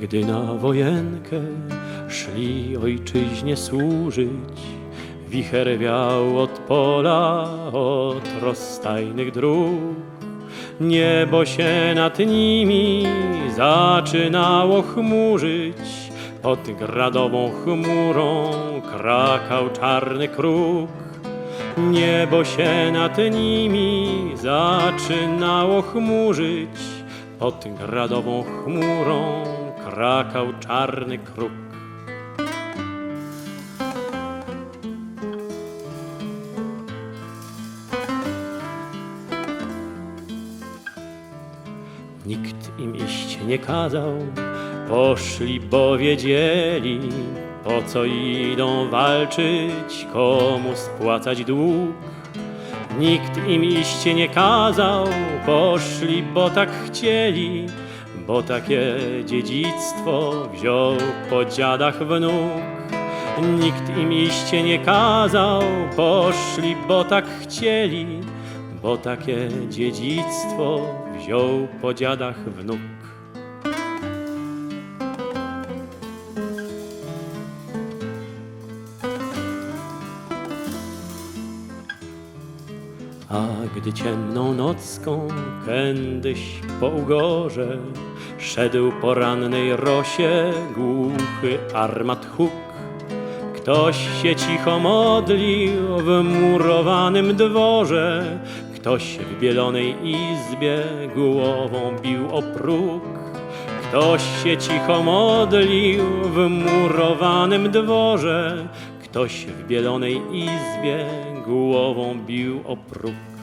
Gdy na wojenkę szli ojczyźnie służyć, wicher wiał od pola, od rozstajnych dróg. Niebo się nad nimi zaczynało chmurzyć, pod gradową chmurą krakał czarny kruk. Niebo się nad nimi zaczynało chmurzyć, pod gradową chmurą krakał czarny kruk. Nikt im iść nie kazał, poszli, bo wiedzieli, po co idą walczyć, komu spłacać dług. Nikt im iść nie kazał, poszli, bo tak chcieli, bo takie dziedzictwo wziął po dziadach wnuk. Nikt im iść nie kazał, poszli, bo tak chcieli, bo takie dziedzictwo wziął po dziadach wnuk. A gdy ciemną nocką kędyś po ugorze szedł po rannej rosie głuchy armat huk. Ktoś się cicho modlił w murowanym dworze, ktoś w bielonej izbie głową bił o próg. Ktoś się cicho modlił w murowanym dworze, ktoś w bielonej izbie głową bił o próg.